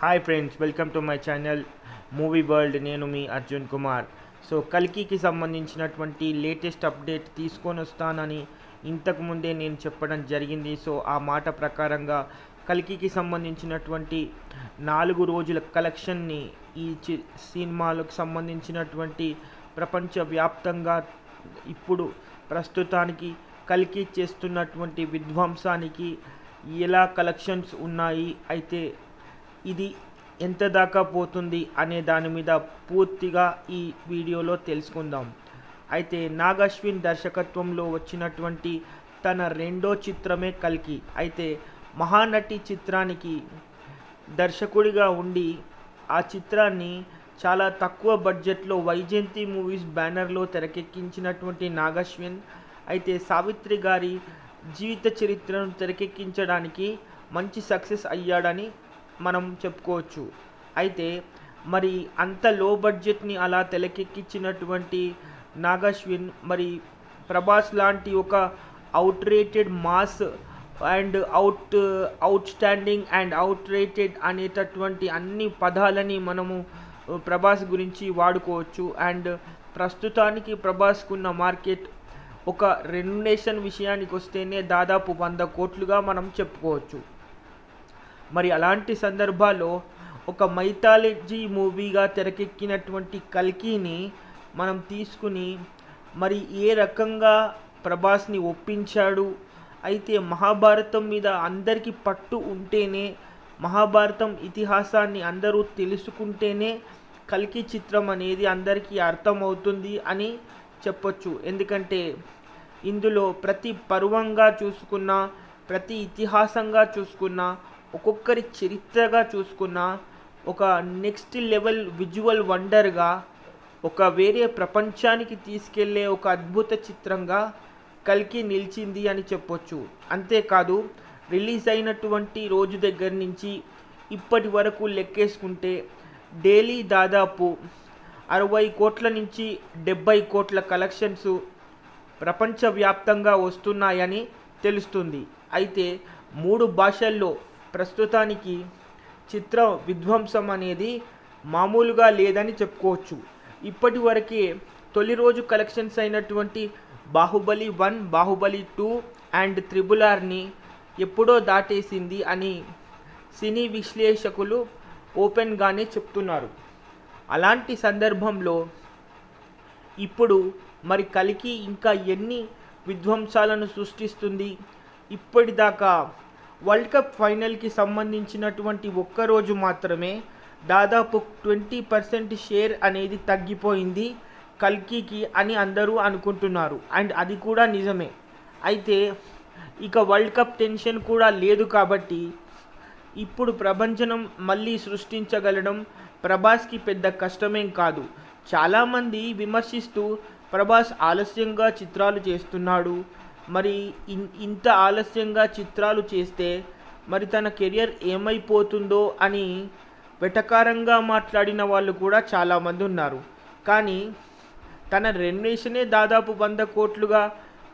Hi friends welcome to my channel movie world నేను మీ Arjun Kumar. So కల్కికి సంబంధించినటువంటి లేటెస్ట్ అప్డేట్ తీసుకొని వస్తానని ఇంతకుముందే నేను చెప్పడం జరిగింది. సో ఆ మాట ప్రకారంగా కల్కికి సంబంధించినటువంటి నాలుగు రోజుల కలెక్షన్ని ఈ చి సినిమాలకు సంబంధించినటువంటి ప్రపంచవ్యాప్తంగా ఇప్పుడు ప్రస్తుతానికి కల్కి చేస్తున్నటువంటి విధ్వంసానికి ఎలా కలెక్షన్స్ ఉన్నాయి అయితే ఇది ఎంత దాకా పోతుంది అనే దాని మీద పూర్తిగా ఈ వీడియోలో తెలుసుకుందాం. అయితే నాగశ్విన్ దర్శకత్వంలో వచ్చినటువంటి తన రెండో చిత్రమే కల్కి. అయితే మహానటి చిత్రానికి దర్శకుడిగా ఉండి ఆ చిత్రాన్ని చాలా తక్కువ బడ్జెట్లో వైజయంతి మూవీస్ బ్యానర్లో తెరకెక్కించినటువంటి నాగశ్విన్ అయితే సావిత్రి గారి జీవిత చరిత్రను తెరకెక్కించడానికి మంచి సక్సెస్ అయ్యాడని మనం చెప్పుకోవచ్చు. అయితే మరి అంత లో బడ్జెట్ని అలా తెలకెక్కించినటువంటి నాగశ్విన్ మరి ప్రభాస్ లాంటి ఒక out rated mass and out outstanding and out rated అనేటటువంటి అన్ని పదాలని మనము ప్రభాస్ గురించి వాడుకోవచ్చు. అండ్ ప్రస్తుతానికి ప్రభాస్కున్న మార్కెట్ ఒక రెన్యునేషన్ విషయానికి వస్తేనే దాదాపు వంద కోట్లుగా మనం చెప్పుకోవచ్చు. మరి అలాంటి సందర్భాల్లో ఒక మైథాలజీ మూవీగా తెరకెక్కినటువంటి కల్కిని మనం తీసుకుని మరి ఏ రకంగా ప్రభాస్ని ఒప్పించాడు? అయితే మహాభారతం మీద అందరికీ పట్టు ఉంటేనే మహాభారతం ఇతిహాసాన్ని అందరూ తెలుసుకుంటేనే కల్కి చిత్రం అనేది అందరికీ అర్థమవుతుంది అని చెప్పొచ్చు. ఎందుకంటే ఇందులో ప్రతి పర్వంగా చూసుకున్న ప్రతి ఇతిహాసంగా చూసుకున్న ఒక్కొక్కరి చరిత్రగా చూసుకున్న ఒక నెక్స్ట్ లెవెల్ విజువల్ వండర్గా ఒక వేరే ప్రపంచానికి తీసుకెళ్ళే ఒక అద్భుత చిత్రంగా కల్కి నిలిచింది అని చెప్పొచ్చు. అంతేకాదు రిలీజ్ అయినటువంటి రోజు దగ్గర నుంచి ఇప్పటి వరకు లెక్కేసుకుంటే డైలీ దాదాపు అరవై కోట్ల నుంచి డెబ్బై కోట్ల కలెక్షన్స్ ప్రపంచవ్యాప్తంగా వస్తున్నాయని తెలుస్తుంది. అయితే మూడు భాషల్లో ప్రస్తుతానికి చిత్ర విధ్వంసం అనేది మామూలుగా లేదని చెప్పుకోవచ్చు. ఇప్పటి వరకే తొలి రోజు కలెక్షన్స్ అయినటువంటి Baahubali one Baahubali two and triple ఆర్ని ఎప్పుడో దాటేసింది అని సినీ విశ్లేషకులు ఓపెన్గానే చెప్తున్నారు. అలాంటి సందర్భంలో ఇప్పుడు మరి కలికి ఇంకా ఎన్ని విధ్వంసాలను సృష్టిస్తుంది? ఇప్పటిదాకా వరల్డ్ కప్ ఫైనల్కి సంబంధించినటువంటి ఒక్కరోజు మాత్రమే దాదాపు ట్వంటీ పర్సెంట్ షేర్ అనేది తగ్గిపోయింది కల్కికి అని అందరూ అనుకుంటున్నారు. అండ్ అది కూడా నిజమే. అయితే ఇక వరల్డ్ కప్ టెన్షన్ కూడా లేదు కాబట్టి ఇప్పుడు ప్రపంచం మళ్ళీ సృష్టించగలడం ప్రభాస్కి పెద్ద కష్టమేం కాదు. చాలామంది విమర్శిస్తూ ప్రభాస్ ఆలస్యంగా చిత్రాలు చేస్తున్నాడు మరి ఇన్ ఇంత ఆలస్యంగా చిత్రాలు చేస్తే మరి తన కెరియర్ ఏమైపోతుందో అని వెటకారంగా మాట్లాడిన వాళ్ళు కూడా చాలామంది ఉన్నారు. కానీ తన రెన్వేషనే దాదాపు వంద కోట్లుగా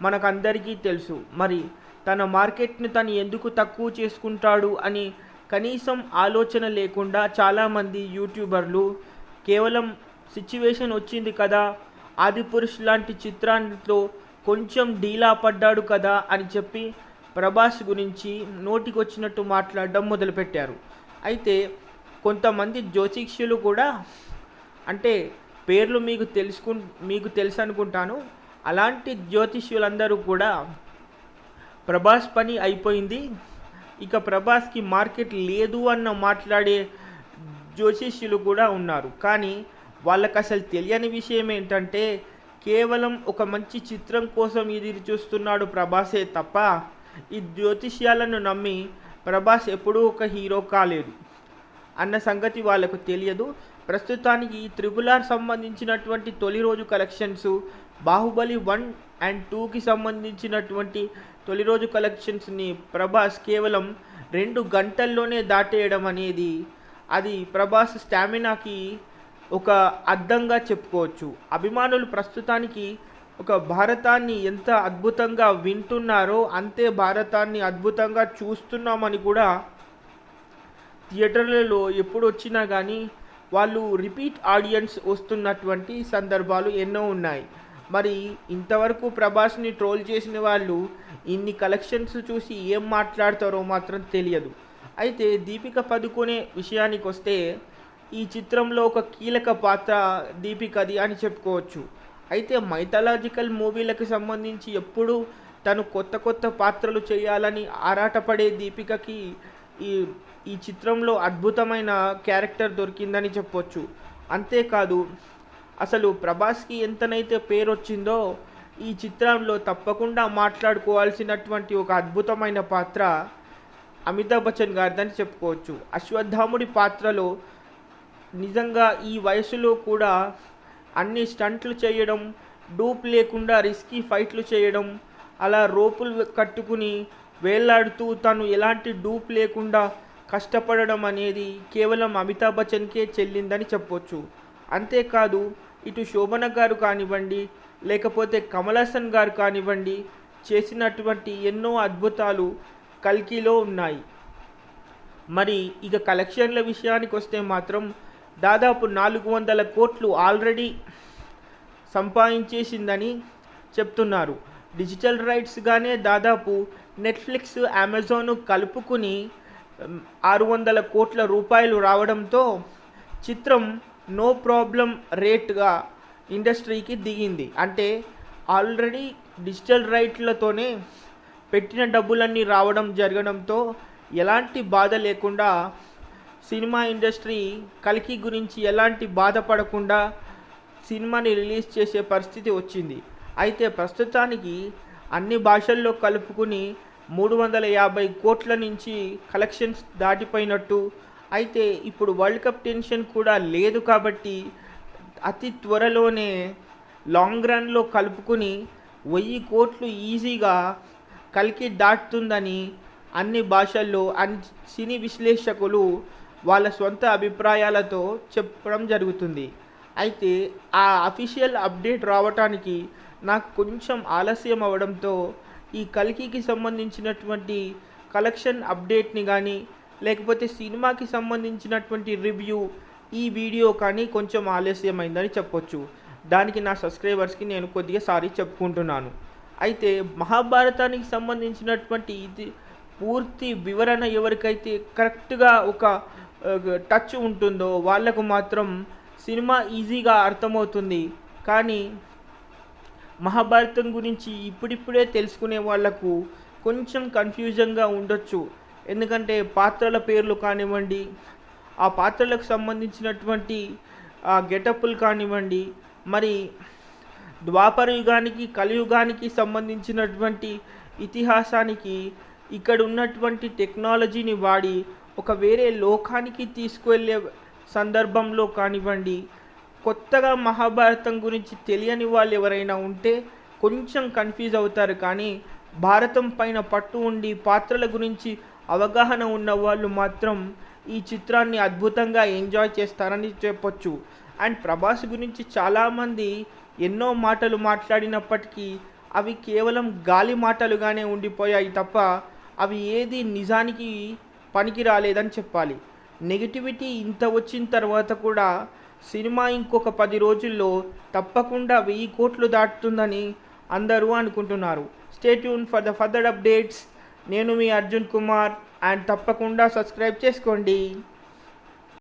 మనకందరికీ తెలుసు. మరి తన మార్కెట్ను తను ఎందుకు తక్కువ చేసుకుంటాడు అని కనీసం ఆలోచన లేకుండా చాలామంది యూట్యూబర్లు కేవలం సిచ్యువేషన్ వచ్చింది కదా ఆదిపురుష్ లాంటి చిత్రాంతో కొంచెం డీలా పడ్డాడు కదా అని చెప్పి ప్రభాస్ గురించి నోటికొచ్చినట్టు మాట్లాడడం మొదలుపెట్టారు. అయితే కొంతమంది జ్యోతిష్యులు కూడా అంటే పేర్లు మీకు తెలుసుకు మీకు తెలుసు అనుకుంటాను. అలాంటి జ్యోతిష్యులందరూ కూడా ప్రభాస్ పని అయిపోయింది. ఇక ప్రభాస్కి మార్కెట్ లేదు అన్న మాట్లాడే జ్యోతిష్యులు కూడా ఉన్నారు. కానీ వాళ్ళకి అసలు తెలియని విషయం ఏంటంటే కేవలం ఒక మంచి చిత్రం కోసం ఎదురు చూస్తున్నాడు ప్రభాసే తప్ప ఈ జ్యోతిష్యాలను నమ్మి ప్రభాస్ ఎప్పుడూ ఒక హీరో కాలేదు అన్న సంగతి వాళ్ళకు తెలియదు. ప్రస్తుతానికి ఈ త్రిబులార్ సంబంధించినటువంటి తొలి రోజు కలెక్షన్స్ బాహుబలి వన్ అండ్ టూకి సంబంధించినటువంటి తొలి రోజు కలెక్షన్స్ని ప్రభాస్ కేవలం రెండు గంటల్లోనే దాటేయడం అనేది అది ప్రభాస్ స్టామినాకి ఒక అద్దంగా చెప్పుకోవచ్చు. అభిమానులు ప్రస్తుతానికి ఒక భారతాన్ని ఎంత అద్భుతంగా వింటున్నారో అంతే భారతాన్ని అద్భుతంగా చూస్తున్నామని కూడా థియేటర్లలో ఎప్పుడు వచ్చినా కానీ వాళ్ళు రిపీట్ ఆడియన్స్ వస్తున్నటువంటి సందర్భాలు ఎన్నో ఉన్నాయి. మరి ఇంతవరకు ప్రభాస్ని ట్రోల్ చేసిన వాళ్ళు ఇన్ని కలెక్షన్స్ చూసి ఏం మాట్లాడతారో మాత్రం తెలియదు. అయితే దీపిక పదుకునే విషయానికి వస్తే ఈ చిత్రంలో ఒక కీలక పాత్ర దీపికది అని చెప్పుకోవచ్చు. అయితే మైథలాజికల్ మూవీలకు సంబంధించి ఎప్పుడూ తను కొత్త కొత్త పాత్రలు చేయాలని ఆరాటపడే దీపికకి ఈ ఈ చిత్రంలో అద్భుతమైన క్యారెక్టర్ దొరికిందని చెప్పొచ్చు. అంతేకాదు అసలు ప్రభాస్కి ఎంతనైతే పేరు వచ్చిందో ఈ చిత్రంలో తప్పకుండా మాట్లాడుకోవాల్సినటువంటి ఒక అద్భుతమైన పాత్ర అమితాబ్ బచ్చన్ గారిదని చెప్పుకోవచ్చు. అశ్వత్థాముడి పాత్రలో నిజంగా ఈ వయసులో కూడా అన్ని స్టంట్లు చేయడం డూప్ లేకుండా రిస్కీ ఫైట్లు చేయడం అలా రోపులు కట్టుకుని వేలాడుతూ తను ఎలాంటి డూప్ లేకుండా కష్టపడడం అనేది కేవలం అమితాబ్ బచ్చన్కే చెల్లిందని చెప్పొచ్చు. అంతేకాదు ఇటు శోభన గారు కానివ్వండి లేకపోతే కమల్ హాసన్ గారు కానివ్వండి చేసినటువంటి ఎన్నో అద్భుతాలు కల్కిలో ఉన్నాయి. మరి ఇక కలెక్షన్ల విషయానికి వస్తే మాత్రం దాదాపు నాలుగు వందల కోట్లు ఆల్రెడీ సంపాదించేసిందని చెప్తున్నారు. డిజిటల్ రైట్స్గానే దాదాపు నెట్ఫ్లిక్స్ అమెజాన్ కలుపుకుని ఆరు వందల కోట్ల రూపాయలు రావడంతో చిత్రం నో ప్రాబ్లం రేట్గా ఇండస్ట్రీకి దిగింది. అంటే ఆల్రెడీ డిజిటల్ రైట్లతోనే పెట్టిన డబ్బులన్నీ రావడం జరగడంతో ఎలాంటి బాధ లేకుండా సినిమా ఇండస్ట్రీ కలికి గురించి ఎలాంటి బాధపడకుండా సినిమాని రిలీజ్ చేసే పరిస్థితి వచ్చింది. అయితే ప్రస్తుతానికి అన్ని భాషల్లో కలుపుకుని మూడు వందల యాభై కోట్ల నుంచి కలెక్షన్స్ దాటిపోయినట్టు. అయితే ఇప్పుడు వరల్డ్ కప్ టెన్షన్ కూడా లేదు కాబట్టి అతి త్వరలోనే లాంగ్ రన్లో కలుపుకుని వెయ్యి కోట్లు ఈజీగా కలికి దాటుతుందని అన్ని భాషల్లో అన్ని సినీ విశ్లేషకులు వాళ్ళ సొంత అభిప్రాయాలతో చెప్పడం జరుగుతుంది. అయితే ఆ అఫీషియల్ అప్డేట్ రావటానికి నాకు కొంచెం ఆలస్యం అవ్వడంతో ఈ కల్కికి సంబంధించినటువంటి కలెక్షన్ అప్డేట్ని కానీ లేకపోతే సినిమాకి సంబంధించినటువంటి రివ్యూ ఈ వీడియో కానీ కొంచెం ఆలస్యమైందని చెప్పొచ్చు. దానికి నా సబ్స్క్రైబర్స్కి నేను కొద్దిగా సారీ చెప్పుకుంటున్నాను. అయితే మహాభారతానికి సంబంధించినటువంటి ఇది పూర్తి వివరణ ఎవరికైతే కరెక్ట్గా ఒక టచ్ ఉంటుందో వాళ్ళకు మాత్రం సినిమా ఈజీగా అర్థమవుతుంది. కానీ మహాభారతం గురించి ఇప్పుడిప్పుడే తెలుసుకునే వాళ్ళకు కొంచెం కన్ఫ్యూజన్గా ఉండొచ్చు. ఎందుకంటే పాత్రల పేర్లు కానివ్వండి ఆ పాత్రలకు సంబంధించినటువంటి ఆ గెటప్పులు కానివ్వండి మరి ద్వాపర యుగానికి కలియుగానికి సంబంధించినటువంటి ఇతిహాసానికి ఇక్కడ ఉన్నటువంటి టెక్నాలజీని వాడి ఒక వేరే లోకానికి తీసుకువెళ్ళే సందర్భంలో కానివ్వండి కొత్తగా మహాభారతం గురించి తెలియని వాళ్ళు ఎవరైనా ఉంటే కొంచెం కన్ఫ్యూజ్ అవుతారు. కానీ భారతం పైన పట్టు ఉండి పాత్రల గురించి అవగాహన ఉన్న వాళ్ళు మాత్రం ఈ చిత్రాన్ని అద్భుతంగా ఎంజాయ్ చేస్తారని చెప్పొచ్చు. అండ్ ప్రభాస్ గురించి చాలామంది ఎన్నో మాటలు మాట్లాడినప్పటికీ అవి కేవలం గాలి మాటలుగానే ఉండిపోయాయి తప్ప అవి ఏది నిజానికి పనికి రాలేదని చెప్పాలి. నెగిటివిటీ ఇంత వచ్చిన తర్వాత కూడా సినిమా ఇంకొక పది రోజుల్లో తప్పకుండా వెయ్యి కోట్లు దాటుతుందని అందరూ అనుకుంటున్నారు. Stay tuned for the further updates నేను మీ అర్జున్ కుమార్ అండ్ తప్పకుండా సబ్స్క్రైబ్ చేసుకోండి.